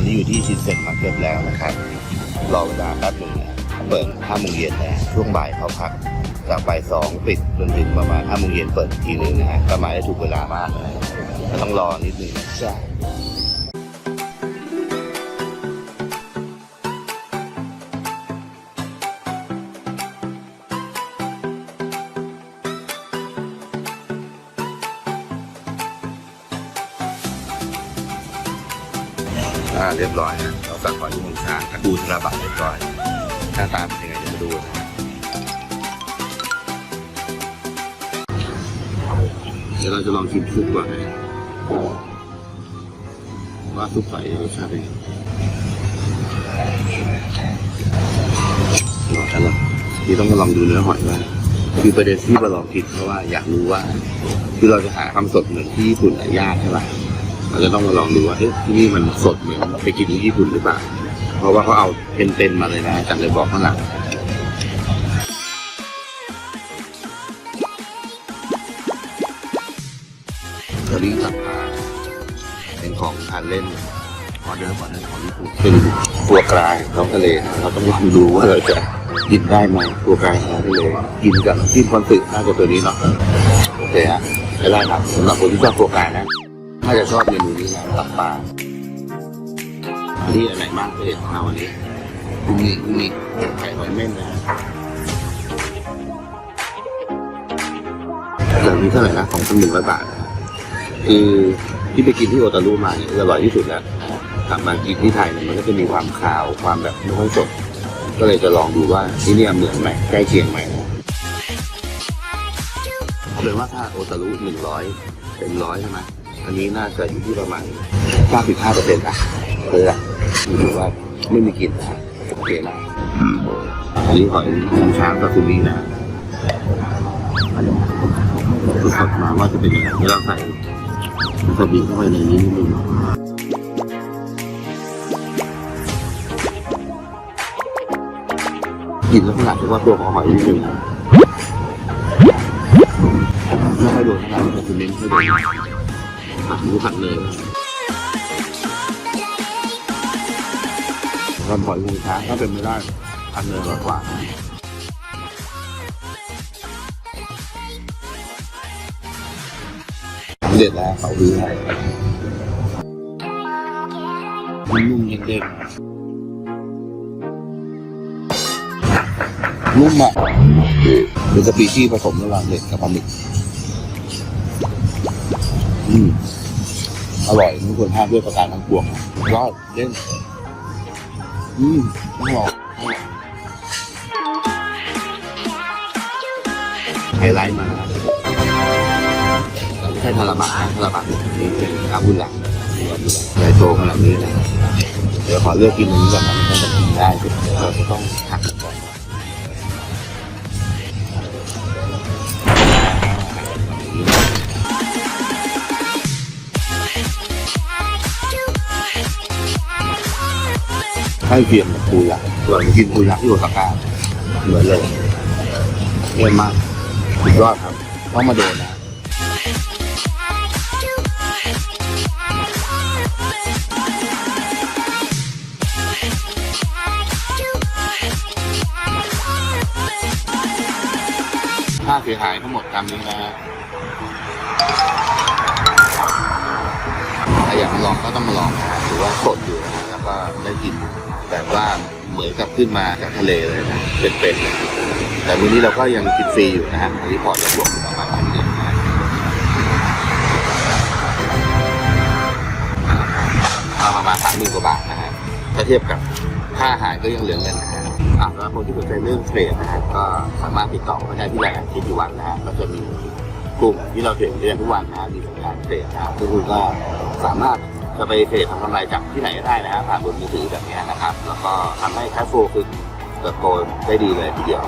อนนี้อยู่ที่ชินเซ็นมาร์เก็ตแล้วนะครับ รอเวลาแป๊บหนึ่งนะเปิด5โมงเย็นนะช่วงบ่ายเขาพักจากบ่ายสองปิดจนถึงประมาณ5โมงเย็นเปิดทีหนึงนะฮะก็มาได้ถูกเวลามากเลยต้องรอนิดนึงใช่ อ่าเรียบร้อยนะเราสั่งหอยที่มึงชางกับปูธนบัตรเรียบร้อยหน้าตาเป็นยังไงจะมาดูนะเดี๋ยวเราจะลองชิมซุปก่อนนะว่าซุปไก่รสชาติเป็นยังไงรอฉันหรอที่ต้องมาลองดูเนื้อหอยว่าคือประเด็นที่มาลองคิดเพราะว่าอยากรู้ว่า คือเราจะหาคำสดเหมือนที่ญี่ปุ่นยากใช่ปะ เราจะต้องมาลองดูว่าเฮ้ยที่นี่มันสดเหมือนไปกินที่ญี่ปุ่นหรือเปล่า เพราะว่าเขาเอาเป็นๆมาเลยนะจากเลยบอกข้างหลังเกอรี่ตับปลาเป็นของทานเล่นออเดอร์ก่อนนะของญี่ปุ่นเป็นตัวกลางท้องทะเลเราต้องลองดูว่าเราจะกินได้ไหมตัวกลางท้องทะเลกินกับน้ำจิ้มคอนสึน่าจะตัวนี้เนาะโอเคฮะใช้ได้ครับสำหรับคนที่ชอบโครงการนะ ถ้าจะชอบเมนูนี้นะตับปลาอันนี้อันไหนมากเลยเอาอันนี้กุ้งนี้กุ้งนี้ไข่หอยเม่นนะฮะเหลือนี้เท่าไหร่นะของพันหนึ่งร้อยบาทนะคือที่ไปกินที่โอตารุมาเนี่ยอร่อยที่สุดแล้วกลับมากินที่ไทยเนี่ยมันก็จะมีความขาวความแบบไม่ค่อยสดก็เลยจะลองดูว่าที่เนี่ยเหมือนไหมใกล้เคียงไหมนะเอาเป็นว่าถ้าโอตารุหนึ่งร้อยเป็นร้อยใช่ไหม อันนี้น่าจะอยู่ที่ประมาณเก้าสิบห้าเปอร์เซ็นต์อะเออถือว่าไม่มีกลิ่นนะโอเคนะอันนี้หอยน้ำช้างซาซิมินะคือสดมาว่าจะเป็นยังไงเวลาใส่วาซาบิเข้าไปในนี้นิดนึงกลิ่นลักษณะที่ว่าตัวของหอยนิดนึงไม่ค่อยโดนเท่าไหร่แต่คือเน้นให้โดน ผัดหมูผัดเลยเราปล่อยงูช้างถ้าเป็นไม่ได้ผัดเลยอร่อยกว่าเด็ดแล้วเขาดีให้นุ่มเด้งๆนุ่มอะเป็นสปีชีส์ผสมระหว่างเด็กกับปลาหมึก อืมอร่อยทุกคนห้ามด้วยประการทั้งปวงยอดเล่นอืมอร่อยไฮไลท์มาใช่ทาราบะนะทาราบะนี่เป็นอาบุญหลังใหญ่โตขนาดนี้นะเดี๋ยวขอเลือกกินนี้ก่อนนะมันจะกินได้เดี๋ยวเราจะต้องหักก่อน ให้เคียงกับปูยักษ์ส่วนกินปูยักษ์ที่โอซาก้าเหมือนเลยเยี่ยมมากสุดยอดครับต้องมาโดนนะค่าเสียหายทั้งหมดตามนี้นะฮะ ถ้าอยากมาลองก็ต้องมาลองนะถือว่าสดอยู่นะแล้วก็ได้กินแบบว่าเหมือนกับขึ้นมาจากทะเลเลยนะเป็นๆเลยแต่วันนี้เราก็ยังกินฟรีอยู่นะฮะอันนี้พอร์ตเราบวกประมาณพันเดียวนะประมาณสามหมื่นกว่าบาทนะฮะถ้าเทียบกับค่าอาหารก็ยังเหลือเงินนะฮะอะสำหรับคนที่สนใจเรื่องเทรดนะฮะก็สามารถติดต่อมาได้ที่ไลน์คิดทุกวันนะฮะก็จะมีกลุ่มที่เราเทรดเรียนทุกวันนะฮะมีสัญญาณเทรดนะฮะซึ่งคุณก็ สามารถจะไปเทรดทำกำไรจากที่ไหนก็ได้นะฮะผ่านบนมือถือแบบนี้นะครับ แล้วก็ทำให้แคชโฟลคือเติบโตได้ดีเลยทีเดียว